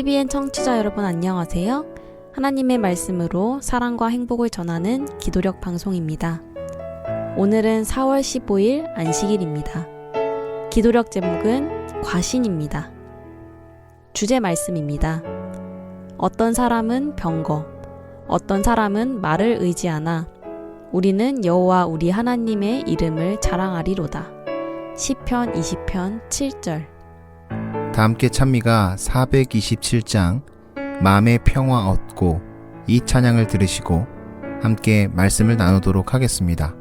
CBN 청취자 여러분 안녕하세요. 하나님의 말씀으로 사랑과 행복을 전하는 기도력 방송입니다. 오늘은 4월 15일 안식일입니다. 기도력 제목은 과신입니다. 주제 말씀입니다. 어떤 사람은 병거, 어떤 사람은 말을 의지하나 우리는 여호와 우리 하나님의 이름을 자랑하리로다. 시편 20편 7절 다 함께 찬미가 427장 마음의 평화 얻고 이 찬양을 들으시고 함께 말씀을 나누도록 하겠습니다.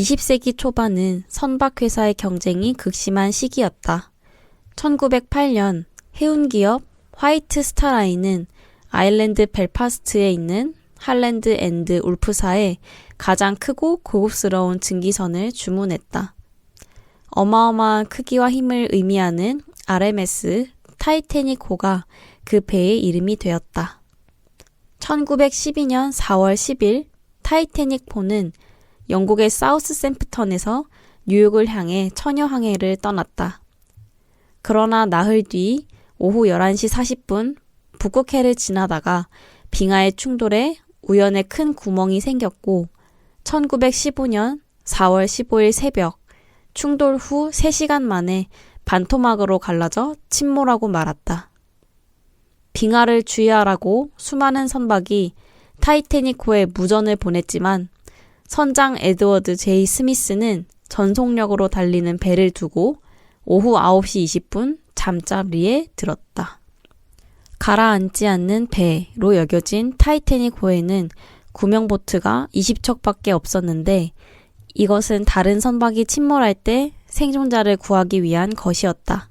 20세기 초반은 선박회사의 경쟁이 극심한 시기였다. 1908년 해운기업 화이트 스타라인은 아일랜드 벨파스트에 있는 할랜드 앤드 울프사에 가장 크고 고급스러운 증기선을 주문했다. 어마어마한 크기와 힘을 의미하는 RMS 타이테닉호가 그 배의 이름이 되었다. 1912년 4월 10일 타이테닉호는 영국의 사우스 샘프턴에서 뉴욕을 향해 처녀 항해를 떠났다. 그러나 나흘 뒤 오후 11시 40분 북극해를 지나다가 빙하의 충돌에 우연에 큰 구멍이 생겼고 1915년 4월 15일 새벽 충돌 후 3시간 만에 반토막으로 갈라져 침몰하고 말았다. 빙하를 주의하라고 수많은 선박이 타이테닉호에 무전을 보냈지만 선장 에드워드 제이 스미스는 전속력으로 달리는 배를 두고 오후 9시 20분 잠자리에 들었다. 가라앉지 않는 배로 여겨진 타이테닉 호에는 구명보트가 20척밖에 없었는데 이것은 다른 선박이 침몰할 때 생존자를 구하기 위한 것이었다.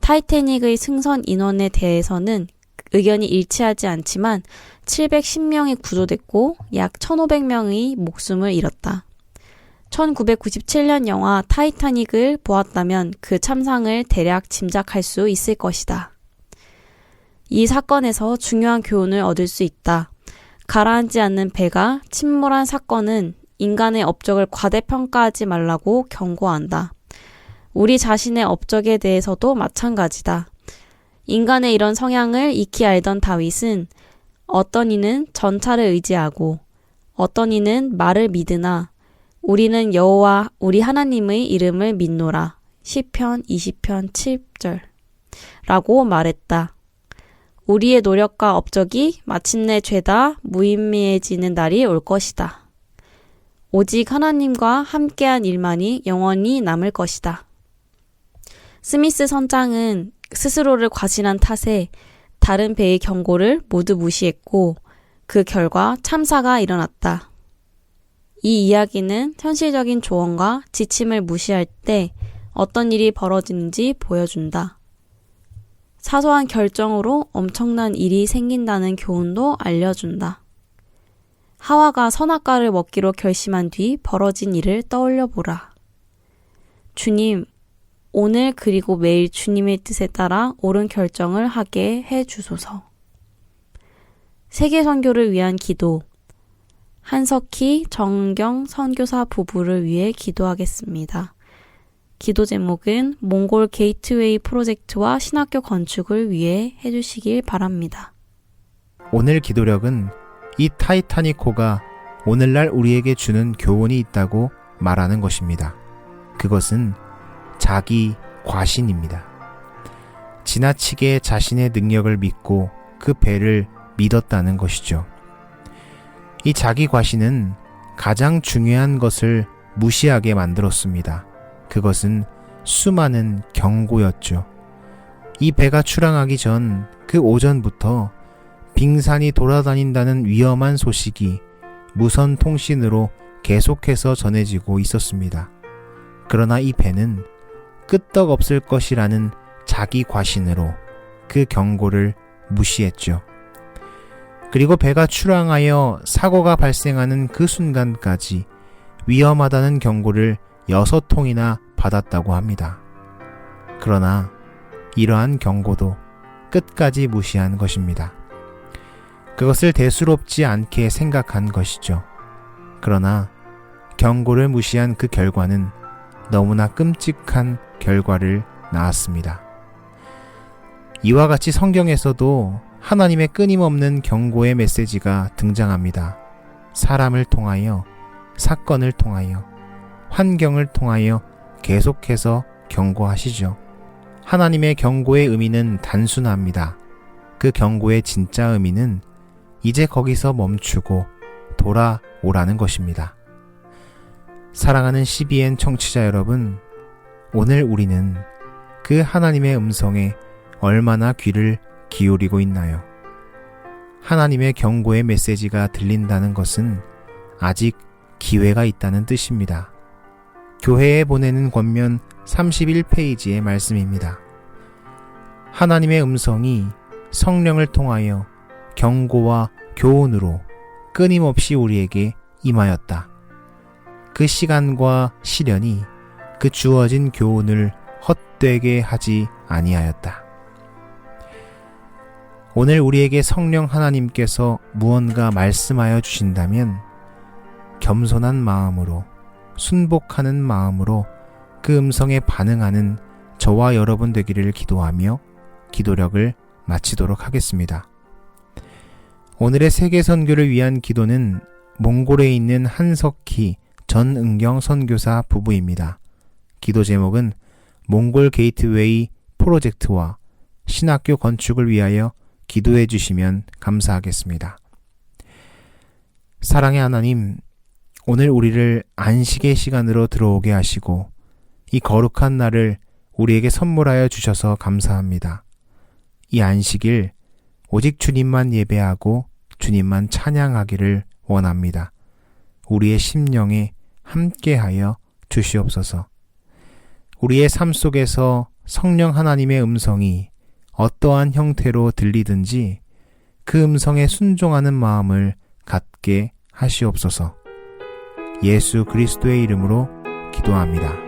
타이테닉의 승선 인원에 대해서는 의견이 일치하지 않지만 710명이 구조됐고 약 1,500명의 목숨을 잃었다. 1997년 영화 타이타닉을 보았다면 그 참상을 대략 짐작할 수 있을 것이다. 이 사건에서 중요한 교훈을 얻을 수 있다. 가라앉지 않는 배가 침몰한 사건은 인간의 업적을 과대평가하지 말라고 경고한다. 우리 자신의 업적에 대해서도 마찬가지다. 인간의 이런 성향을 익히 알던 다윗은 어떤 이는 전차를 의지하고 어떤 이는 말을 믿으나 우리는 여호와 우리 하나님의 이름을 믿노라. 시편 20편 7절. 라고 말했다. 우리의 노력과 업적이 마침내 죄다 무의미해지는 날이 올 것이다. 오직 하나님과 함께한 일만이 영원히 남을 것이다. 스미스 선장은 스스로를 과신한 탓에 다른 배의 경고를 모두 무시했고 그 결과 참사가 일어났다. 이 이야기는 현실적인 조언과 지침을 무시할 때 어떤 일이 벌어지는지 보여준다. 사소한 결정으로 엄청난 일이 생긴다는 교훈도 알려준다. 하와가 선악과를 먹기로 결심한 뒤 벌어진 일을 떠올려 보라. 주님, 오늘 그리고 매일 주님의 뜻에 따라 옳은 결정을 하게 해 주소서. 세계 선교를 위한 기도. 한석희, 정경 선교사 부부를 위해 기도하겠습니다. 기도 제목은 몽골 게이트웨이 프로젝트와 신학교 건축을 위해 해주시길 바랍니다. 오늘 기도력은 이 타이타닉호가 오늘날 우리에게 주는 교훈이 있다고 말하는 것입니다. 그것은 자기 과신입니다. 지나치게 자신의 능력을 믿고 그 배를 믿었다는 것이죠. 이 자기 과신은 가장 중요한 것을 무시하게 만들었습니다. 그것은 수많은 경고였죠. 이 배가 출항하기 전 그 오전부터 빙산이 돌아다닌다는 위험한 소식이 무선 통신으로 계속해서 전해지고 있었습니다. 그러나 이 배는 끄떡없을 것이라는 자기 과신으로 그 경고를 무시했죠. 그리고 배가 출항하여 사고가 발생하는 그 순간까지 위험하다는 경고를 여섯 통이나 받았다고 합니다. 그러나 이러한 경고도 끝까지 무시한 것입니다. 그것을 대수롭지 않게 생각한 것이죠. 그러나 경고를 무시한 그 결과는 너무나 끔찍한 결과를 낳았습니다. 이와 같이 성경에서도 하나님의 끊임없는 경고의 메시지가 등장합니다. 사람을 통하여, 사건을 통하여, 환경을 통하여 계속해서 경고하시죠. 하나님의 경고의 의미는 단순합니다. 그 경고의 진짜 의미는 이제 거기서 멈추고 돌아오라는 것입니다. 사랑하는 CBN 청취자 여러분, 오늘 우리는 그 하나님의 음성에 얼마나 귀를 기울이고 있나요? 하나님의 경고의 메시지가 들린다는 것은 아직 기회가 있다는 뜻입니다. 교회에 보내는 권면 31페이지의 말씀입니다. 하나님의 음성이 성령을 통하여 경고와 교훈으로 끊임없이 우리에게 임하였다. 그 시간과 시련이 그 주어진 교훈을 헛되게 하지 아니하였다. 오늘 우리에게 성령 하나님께서 무언가 말씀하여 주신다면 겸손한 마음으로 순복하는 마음으로 그 음성에 반응하는 저와 여러분 되기를 기도하며 기도력을 마치도록 하겠습니다. 오늘의 세계 선교를 위한 기도는 몽골에 있는 한석희 전은경 선교사 부부입니다. 기도 제목은 몽골 게이트웨이 프로젝트와 신학교 건축을 위하여 기도해 주시면 감사하겠습니다. 사랑의 하나님, 오늘 우리를 안식의 시간으로 들어오게 하시고 이 거룩한 날을 우리에게 선물하여 주셔서 감사합니다. 이 안식일 오직 주님만 예배하고 주님만 찬양하기를 원합니다. 우리의 심령에 함께하여 주시옵소서. 우리의 삶 속에서 성령 하나님의 음성이 어떠한 형태로 들리든지 그 음성에 순종하는 마음을 갖게 하시옵소서. 예수 그리스도의 이름으로 기도합니다.